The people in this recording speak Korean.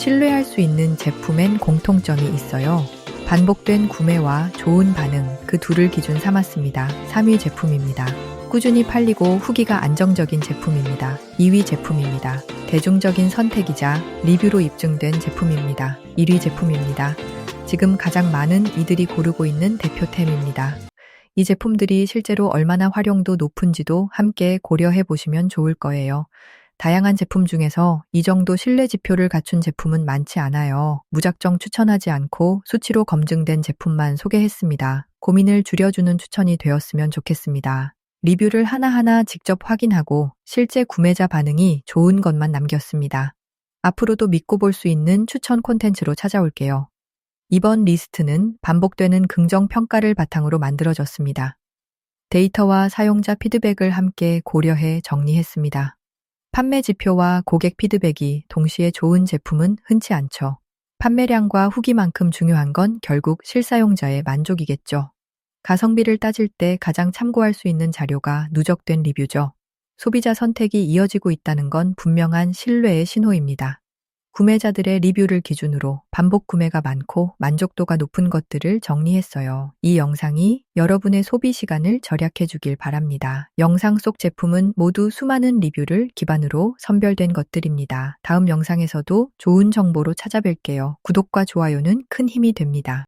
신뢰할 수 있는 제품엔 공통점이 있어요. 반복된 구매와 좋은 반응, 그 둘을 기준 삼았습니다. 3위 제품입니다. 꾸준히 팔리고 후기가 안정적인 제품입니다. 2위 제품입니다. 대중적인 선택이자 리뷰로 입증된 제품입니다. 1위 제품입니다. 지금 가장 많은 이들이 고르고 있는 대표템입니다. 이 제품들이 실제로 얼마나 활용도 높은지도 함께 고려해 보시면 좋을 거예요. 다양한 제품 중에서 이 정도 신뢰 지표를 갖춘 제품은 많지 않아요. 무작정 추천하지 않고 수치로 검증된 제품만 소개했습니다. 고민을 줄여주는 추천이 되었으면 좋겠습니다. 리뷰를 하나하나 직접 확인하고 실제 구매자 반응이 좋은 것만 남겼습니다. 앞으로도 믿고 볼 수 있는 추천 콘텐츠로 찾아올게요. 이번 리스트는 반복되는 긍정 평가를 바탕으로 만들어졌습니다. 데이터와 사용자 피드백을 함께 고려해 정리했습니다. 판매 지표와 고객 피드백이 동시에 좋은 제품은 흔치 않죠. 판매량과 후기만큼 중요한 건 결국 실사용자의 만족이겠죠. 가성비를 따질 때 가장 참고할 수 있는 자료가 누적된 리뷰죠. 소비자 선택이 이어지고 있다는 건 분명한 신뢰의 신호입니다. 구매자들의 리뷰를 기준으로 반복 구매가 많고 만족도가 높은 것들을 정리했어요. 이 영상이 여러분의 소비 시간을 절약해 주길 바랍니다. 영상 속 제품은 모두 수많은 리뷰를 기반으로 선별된 것들입니다. 다음 영상에서도 좋은 정보로 찾아뵐게요. 구독과 좋아요는 큰 힘이 됩니다.